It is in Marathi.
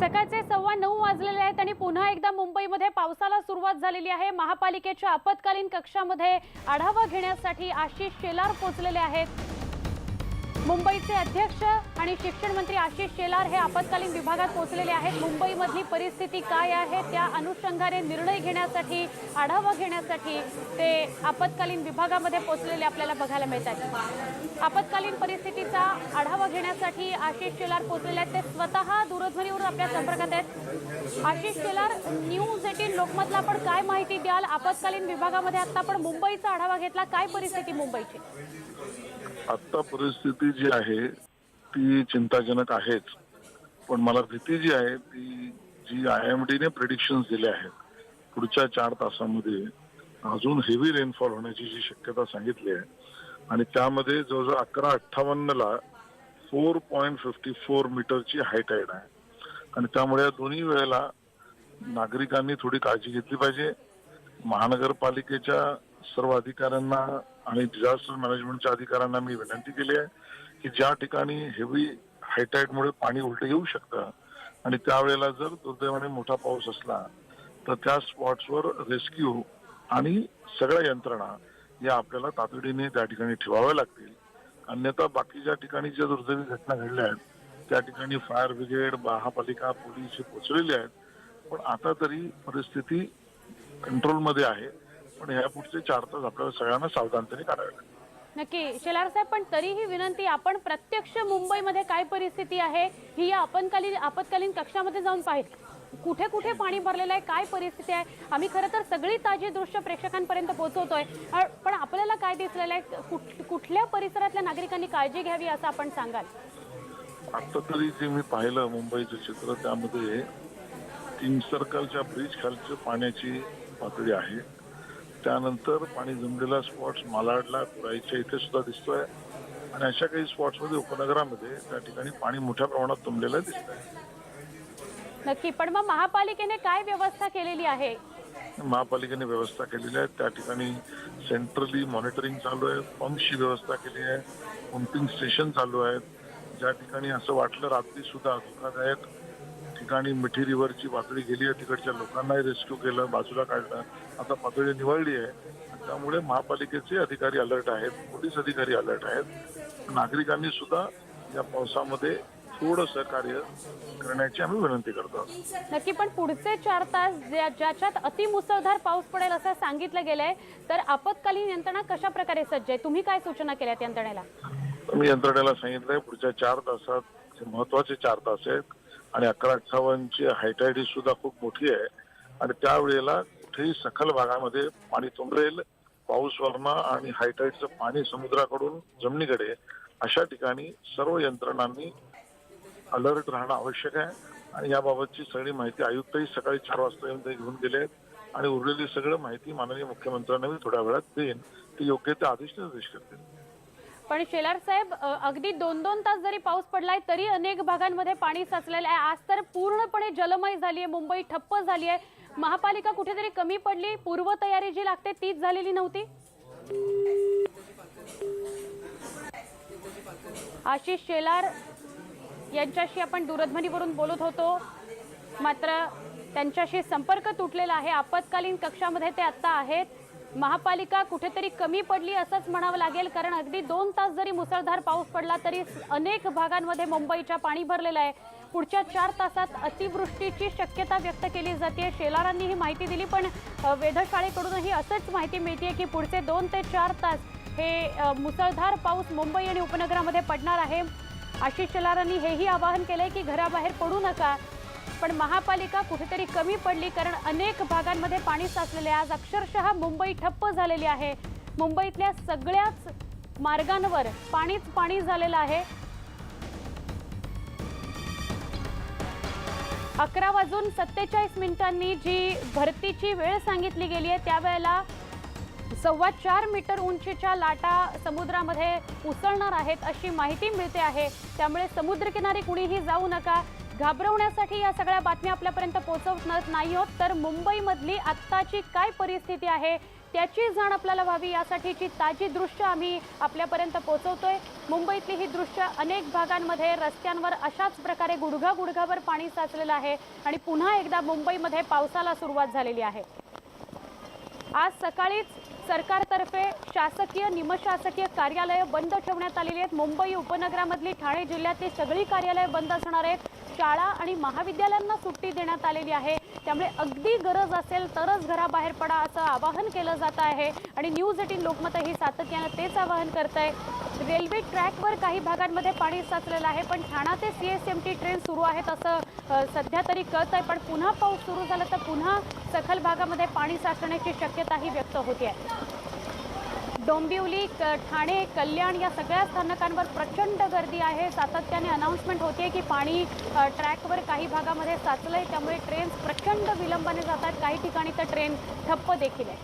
सकाळचे सव्वा नऊ वाजलेले आहेत आणि पुन्हा एकदा मुंबईमध्ये पावसाला सुरुवात झालेली आहे. महापालिकेच्या आपत्कालीन कक्षामध्ये आढावा घेण्यासाठी आशिष शेलार पोहोचलेले आहेत. मुंबईचे अध्यक्ष आणि शिक्षण मंत्री आशिष शेलार हे आपत्कालीन विभागात पोहोचलेले आहेत. मुंबईमधली परिस्थिती काय आहे त्या अनुषंगाने निर्णय घेण्यासाठी आढावा घेण्यासाठी ते आपत्कालीन विभागामध्ये पोहोचलेले आपल्याला बघायला मिळतात. आपत्कालीन परिस्थितीचा आढावा घेण्यासाठी आशिष शेलार पोहोचलेले आहेत. ते स्वतः दूरध्वनीवर आपल्या संपर्कात आहेत. आशिष शेलार न्यूज एटीन लोकमतला आपण काय माहिती द्याल? आपत्कालीन विभागामध्ये आता आपण मुंबईचा आढावा घेतला. काय परिस्थिती मुंबईची? आत्ता परिस्थिती जी आहे ती चिंताजनक आहेच. पण मला भीती जी आहे ती जी आय एम डीने प्रिडिक्शन्स दिले आहेत पुढच्या चार तासामध्ये अजून हेवी रेनफॉल होण्याची जी शक्यता सांगितली आहे. आणि त्यामध्ये जवळजवळ अकरा अठ्ठावन्नला फोर पॉईंट फिफ्टी फोर मीटरची हायटाईड आहे. आणि त्यामुळे या दोन्ही वेळेला नागरिकांनी थोडी काळजी घेतली पाहिजे. महानगरपालिकेच्या सर्व अधिकाऱ्यांना आणि डिझास्टर मॅनेजमेंटच्या अधिकाऱ्यांना मी विनंती केली आहे की ज्या ठिकाणी हेवी हायटाईटमुळे पाणी उलट येऊ शकतं आणि त्यावेळेला जर दुर्दैवाने मोठा पाऊस असला तर त्या स्पॉट्सवर रेस्क्यू आणि सगळ्या यंत्रणा या आपल्याला तातडीने त्या ठिकाणी ठेवाव्या लागतील. अन्यथा बाकीच्या ठिकाणी ज्या दुर्दैवी घटना घडल्या आहेत त्या ठिकाणी फायर ब्रिगेड महापालिका पोलीस हे पोचलेले आहेत. पण आता तरी परिस्थिती कंट्रोलमध्ये आहे. पण ह्या पुढचे चार तास आपल्याला सगळ्यांना सावधानतेने काढावे लागेल. नक्की. शेलार साहेब पण तरीही विनंती आपण प्रत्यक्ष मुंबईमध्ये काय परिस्थिती आहे ही या आपत्कालीन आपत्कालीन कक्षामध्ये जाऊन पाहिजे कुठे कुठे पाणी भरलेलं आहे काय परिस्थिती आहे? आम्ही खरं तर सगळी ताजी दृश्य प्रेक्षकांपर्यंत पोहोचवतोय. पण आपल्याला काय दिसलेलं आहे? कुठ- कुठल्या परिसरातल्या नागरिकांनी काळजी घ्यावी असं आपण सांगाल? आता तरी जे मी पाहिलं मुंबईचं चित्र त्यामध्ये किंग सर्कलच्या ब्रिज खालच्या पाण्याची पातळी आहे. त्यानंतर पाणी जमलेला स्पॉट्स मालाडला कुराईच्या इथे सुद्धा दिसतोय. आणि अशा काही स्पॉट्समध्ये उपनगरामध्ये त्या ठिकाणी पाणी मोठ्या प्रमाणात तुंबलेलं दिसत आहे नक्की. पण मग महापालिकेने काय व्यवस्था केलेली आहे? महापालिकेने व्यवस्था केलेली आहे. त्या ठिकाणी सेंट्रली मॉनिटरिंग चालू आहे. पंपची व्यवस्था केली आहे. पंपिंग स्टेशन चालू आहेत. ज्या ठिकाणी असं वाटलं रात्री सुद्धा धोकादायक ठिकाणी मिठी रिव्हरची पातळी गेली आहे. तिकडच्या लोकांनाही रेस्क्यू केलं. बाजूला काढलं आता पातळी निवळली आहे. त्यामुळे महापालिकेचे अधिकारी अलर्ट आहेत पोलीस अधिकारी अलर्ट आहेत. नागरिकांनी सुद्धा या पावसामध्ये थोडं सहकार्य करण्याची आम्ही विनंती करतो. नक्की पण पुढचे चार तास ज्या- ज्याच्यात अतिमुसळधार पाऊस पडेल असं सांगितलं गेलंय तर आपत्कालीन यंत्रणा कशा प्रकारे सज्ज आहे? तुम्ही काय सूचना केल्यात यंत्रणेला? मी यंत्रणेला सांगितलंय पुढच्या चार तासात महत्त्वाचे चार तास आहेत आणि अकरा अठ्ठावन्नची हायटायडी सुद्धा खूप मोठी आहे. आणि त्यावेळेला कुठेही सखल भागामध्ये पाणी तुंबरेल पाऊस वरणा आणि हायटाईडचं पाणी समुद्राकडून जमिनीकडे अशा ठिकाणी सर्व यंत्रणांनी अलर्ट राहणं आवश्यक आहे. आणि याबाबतची सगळी माहिती आयुक्तही सकाळी चार वाजता येऊन ते घेऊन गेले आहेत आणि उरलेली सगळं माहिती माननीय मुख्यमंत्र्यांना मी थोड्या वेळात देईन. ते योग्य ते आदेश निर्देश करतील. पण शेलार साहेब अगदी दोन दोन तास जरी पाऊस पडलाय तरी अनेक भागांमध्ये पाणी साचलेलं आहे. आज तर पूर्णपणे जलमय झाली आहे मुंबई ठप्प झाली आहे महापालिका कुठेतरी कमी पडली पूर्वतयारी जी लागते तीच झालेली नव्हती? आशिष शेलार यांच्याशी आपण दूरध्वनीवरून बोलत होतो. मात्र त्यांच्याशी संपर्क तुटलेला आहे. आपत्कालीन कक्षामध्ये ते आत्ता आहेत. महापालिका कुठेतरी कमी पडली असंच म्हणावं लागेल कारण अगदी दोन तास जरी मुसळधार पाऊस पडला तरी अनेक भागांमध्ये मुंबईच्या पाणी भरलेलं आहे. पुढच्या चार तासात अतिवृष्टीची शक्यता व्यक्त केली जाते. शेलारांनी ही माहिती दिली पण वेधशाळेकडूनही असंच माहिती मिळते की पुढचे दोन ते चार तास हे मुसळधार पाऊस मुंबई आणि उपनगरामध्ये पडणार आहे. आशिष शेलारांनी हेही आवाहन केलं आहे की घराबाहेर पडू नका. पण महापालिका कुठेतरी कमी पडली कारण अनेक भागांमध्ये पाणी साचलेले आज अक्षरशः मुंबई ठप्प झालेली आहे. मुंबईतल्या सगळ्याच मार्गांवर पाणीच पाणी झालेलं आहे. अकरा वाजून सत्तेचाळीस मिनिटांनी जी भरतीची वेळ सांगितली गेली आहे त्यावेळेला सव्वा चार मीटर उंचीच्या लाटा समुद्रामध्ये उसळणार आहेत अशी माहिती मिळते आहे. त्यामुळे समुद्रकिनारी कुणीही जाऊ नका. घाबरवण्यासाठी या सगळ्या बातम्या आपल्यापर्यंत पोहोचवणार नाही आहोत. तर मुंबईमधली आत्ताची काय परिस्थिती आहे त्याची जाण आपल्याला व्हावी यासाठीची ताजी दृश्य आम्ही आपल्यापर्यंत पोहोचवतोय. मुंबईतली ही दृश्य अनेक भागांमध्ये रस्त्यांवर अशाच प्रकारे गुडघा गुडघावर पाणी साचलेलं आहे आणि पुन्हा एकदा मुंबईमध्ये पावसाला सुरुवात झालेली आहे. आज सकाळीच सरकारतर्फे शासकीय निमशासकीय कार्यालयं बंद ठेवण्यात आलेली आहेत. मुंबई उपनगरामधली ठाणे जिल्ह्यातली सगळी कार्यालयं बंद असणार आहेत. शाळा आणि महाविद्यालयांना सुट्टी देण्यात आलेली आहे. त्यामुळे अगदी गरज असेल तरच घराबाहेर पडा असं आवाहन केलं जात आहे. आणि न्यूज एटीन लोकमत ही सातत्यानं तेच आवाहन करत आहे रेल्वे ट्रॅकवर काही भागांमध्ये पाणी साचलेलं आहे पण ठाणा ते C S M T train सुरू आहेत असं सध्या तरी कळत आहे पण पुन्हा पाऊस सुरू झाला तर पुन्हा सखल भागामध्ये पाणी साचण्याची शक्यताही व्यक्त होते आहे डोंबिवली क- ठाणे कल्याण या सगळ्या स्थानकांवर प्रचंड गर्दी आहे. सातत्याने अनाऊन्समेंट होते की पाणी ट्रॅकवर काही भागामध्ये साचलं आहे त्यामुळे ट्रेन्स प्रचंड विलंबाने जातात. काही ठिकाणी तर ट्रेन ठप्प देखील आहे.